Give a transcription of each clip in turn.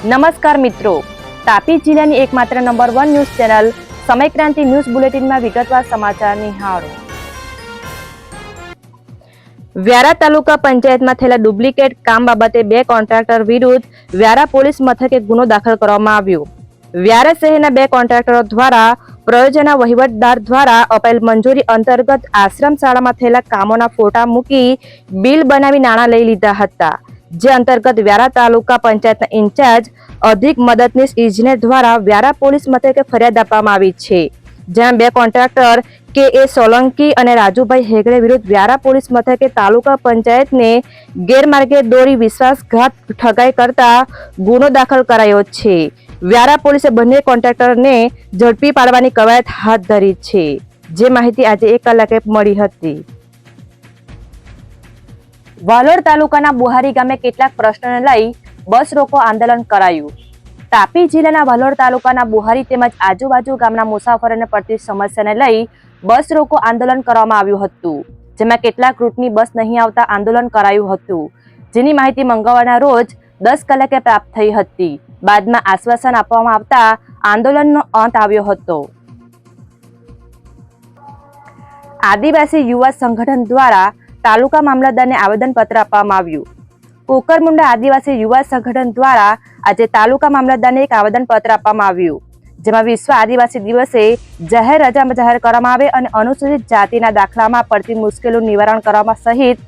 નમસ્કાર મિત્રો. તાપી જિલ્લાની એકમાત્ર number one news channel Samaykranti news બુલેટિનમાં વિગતવાર સમાચાર નિહાળો. વ્યારા તાલુકા પંચાયતમાં થયેલા ડુપ્લિકેટ કામ બાબતે બે કોન્ટ્રાક્ટર વિરુદ્ધ વ્યારા પોલીસ મથકે ગુનો દાખલ કરવામાં આવ્યો. વ્યારા શહેરના બે કોન્ટ્રાક્ટરો દ્વારા પ્રયોજના વહીવટદાર દ્વારા અપાયેલ મંજૂરી અંતર્ગત આશ્રમ શાળામાં થયેલા કામોના ફોટા મૂકી બિલ બનાવી નાણાં લઈ લીધા હતા. જે અંતર્ગત વ્યારા તાલુકા પંચાયતના ઇન્ચાર્જ અધિક મદદનીશ ઇજનેર દ્વારા વ્યારા પોલીસ મથકે ફરિયાદ આપવામાં આવી છે જ્યાં બે કોન્ટ્રાક્ટર કે એ સોલંકી અને રાજુભાઈ હેગડે વિરુદ્ધ વ્યારા પોલીસ મથકે તાલુકા પંચાયતને ગેરમાર્ગે દોરી વિશ્વાસઘાત ઠગાઈ કરતા ગુનો દાખલ કરાયો છે. વ્યારા પોલીસે બંને કોન્ટ્રાક્ટરને ઝડપી પાડવાની કવાયત હાથ ધરી છે. જે માહિતી આજે એક કલાકે મળી હતી. વાલોડ તાલુકાના બુહારી ગામે કેટલાક પ્રશ્નોને લઈ બસ રોકો આંદોલન કરાયું. તાપી જિલ્લાના વાલોડ તાલુકાના બુહારી તેમજ આજુબાજુ ગામના મુસાફરોને પડતી સમસ્યાને લઈ બસ રોકો આંદોલન કરવામાં આવ્યું હતું, જેમાં કેટલાક રૂટની બસ નહીં આવતા આંદોલન કરાયું હતું. જેની માહિતી મંગળવારના રોજ દસ કલાકે પ્રાપ્ત થઈ હતી. બાદમાં આશ્વાસન આપવામાં આવતા આંદોલનનો અંત આવ્યો હતો. આદિવાસી યુવા સંગઠન દ્વારા તાલુકા મામલતદારને આવેદનપત્ર આપવામાં આવ્યું. કોકરમુંડા આદિવાસી યુવા સંગઠન દ્વારા આજે તાલુકા મામલતદારને એક આવેદનપત્ર આપવામાં આવ્યું, જેમાં વિશ્વ આદિવાસી દિવસે જાહેર રજા જાહેર કરવામાં આવે અને અનુસૂચિત જાતિના દાખલામાં પડતી મુશ્કેલીનું નિવારણ કરવામાં સહિત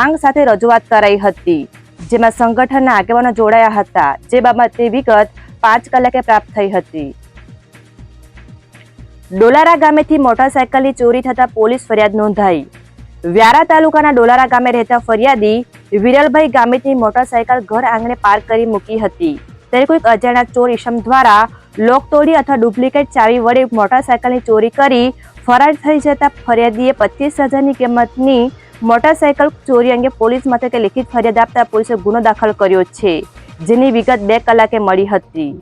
માંગ સાથે રજૂઆત કરાઈ હતી, જેમાં સંગઠનના આગેવાનો જોડાયા હતા, જે બાબતે વિગત પાંચ કલાકે પ્રાપ્ત થઈ હતી. ડોલારા ગામેથી મોટરસાયકલની ચોરી થતા પોલીસ ફરિયાદ નોંધાઈ. વ્યારા તાલુકાના ડોલારા ગામે રહેતા ફરિયાદી વિરલભાઈ ગામિતની મોટરસાયકલ ઘર આંગણે પાર્ક કરી મૂકી હતી. ત્યારે કોઈક અજાણ્યા ચોર ઈશમ દ્વારા લોક તોડી અથવા ડુપ્લિકેટ ચાવી વડે મોટરસાયકલની ચોરી કરી ફરાર થઈ જતા ફરિયાદીએ પચીસ હજારની કિંમતની મોટરસાયકલ ચોરી અંગે પોલીસ મથકે લિખિત ફરિયાદ આપતા પોલીસે ગુનો દાખલ કર્યો છે, જેની વિગત બે કલાકે મળી હતી.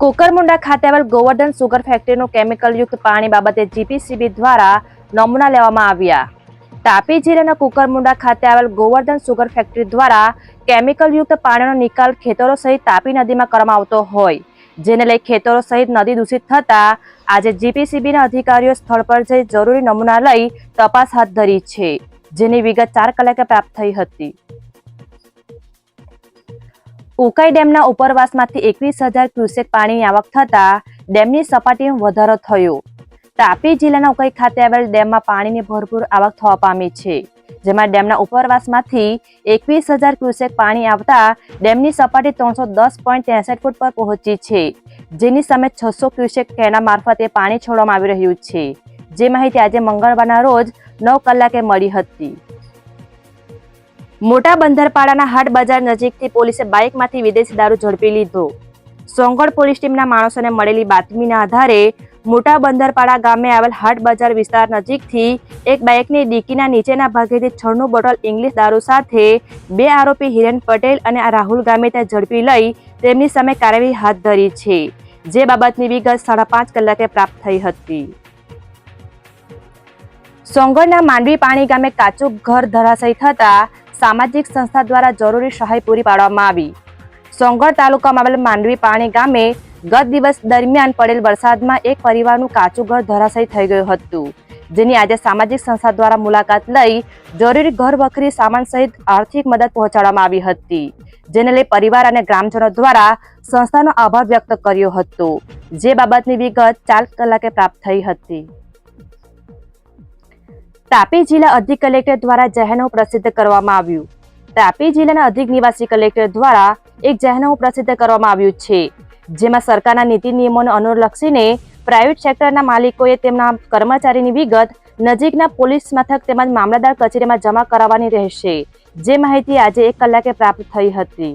કુકરમુંડા ખાતે આવેલ ગોવર્ધન સુગર ફેક્ટરીનું કેમિકલયુક્ત પાણી બાબતે જીપીસીબી દ્વારા નમૂના લેવામાં આવ્યા. તાપી જિલ્લાના કુકરમુંડા ખાતે આવેલ ગોવર્ધન સુગર ફેક્ટરી દ્વારા કેમિકલયુક્ત પાણીનો નિકાલ ખેતરો સહિત તાપી નદીમાં કરવામાં આવતો હોય, જેને લઈ ખેતરો સહિત નદી દૂષિત થતાં આજે જીપીસીબીના અધિકારીઓ સ્થળ પર જઈ જરૂરી નમૂના લઈ તપાસ હાથ ધરી છે, જેની વિગત ચાર કલાકે પ્રાપ્ત થઈ હતી. ઉકાઈ ડેમના ઉપરવાસમાંથી એકવીસ હજાર ક્યુસેક પાણીની આવક થતાં ડેમની સપાટીમાં વધારો થયો. તાપી જિલ્લાના ઉકાઈ ખાતે આવેલ ડેમમાં પાણીની ભરપૂર આવક થવા પામી છે, જેમાં ડેમના ઉપરવાસમાંથી એકવીસ હજાર ક્યુસેક પાણી આવતા ડેમની સપાટી ત્રણસો દસ પોઈન્ટ ત્રેસઠ ફૂટ પર પહોંચી છે, જેની સામે છસો ક્યુસેક કેના મારફતે પાણી છોડવામાં આવી રહ્યું છે. જે માહિતી આજે મંગળવારના રોજ નવ કલાકે મળી હતી. મોટા બંધરપાડાના હાટ બજાર નજીકથી પોલીસે બાઇકમાંથી વિદેશી દારૂ ઝડપી લીધો. સોંગઢ પોલીસ ટીમના માણસોને મળેલી બાતમીના આધારે મોટા બંદરપાડા ગામે આવેલ હાટ બજાર વિસ્તાર નજીકથી એક બાઇકની ડીકીના નીચેના ભાગેથી છણનું બોટલ ઇંગ્લિશ દારૂ સાથે બે આરોપી હિરેન પટેલ અને રાહુલ ગામે ત્યાં ઝડપી લઈ તેમની સામે કાર્યવાહી હાથ ધરી છે, જે બાબતની વિગત સાડા પાંચ કલાકે પ્રાપ્ત થઈ હતી. સોંગઢના માંડવી પાણી ગામે કાચું ઘર ધરાશયી થતા સામાજિક સંસ્થા દ્વારા જરૂરી સહાય પૂરી પાડવામાં આવી. સોંગઢ તાલુકામાં આવેલ માંડવી પાણી ગામે ગત દિવસ દરમિયાન પડેલ વરસાદમાં એક પરિવારનું કાચું ઘર ધરાશયી થઈ ગયું હતું, જેની આજે સામાજિક સંસ્થા દ્વારા મુલાકાત લઈ જરૂરી ઘર વખરી સામાન સહિત આર્થિક મદદ પહોંચાડવામાં આવી હતી, જેને લઈ પરિવાર અને ગ્રામજનો દ્વારા સંસ્થાનો આભાર વ્યક્ત કર્યો હતો, જે બાબતની વિગત ચાર કલાકે પ્રાપ્ત થઈ હતી. તાપી જિલ્લા અધિક કલેક્ટર દ્વારા જાહેરનામું પ્રસિદ્ધ કરવામાં આવ્યું. તાપી જિલ્લાના અધિક નિવાસી કલેક્ટર દ્વારા એક જાહેરનામું પ્રસિદ્ધ કરવામાં આવ્યું છે, જેમાં સરકારના નીતિ નિયમોને અનુલક્ષીને પ્રાઇવેટ સેક્ટરના માલિકોએ તેમના કર્મચારીની વિગત નજીકના પોલીસ મથક તેમજ મામલતદાર કચેરીમાં જમા કરાવવાની રહેશે. જે માહિતી આજે એક કલાકે પ્રાપ્ત થઈ હતી.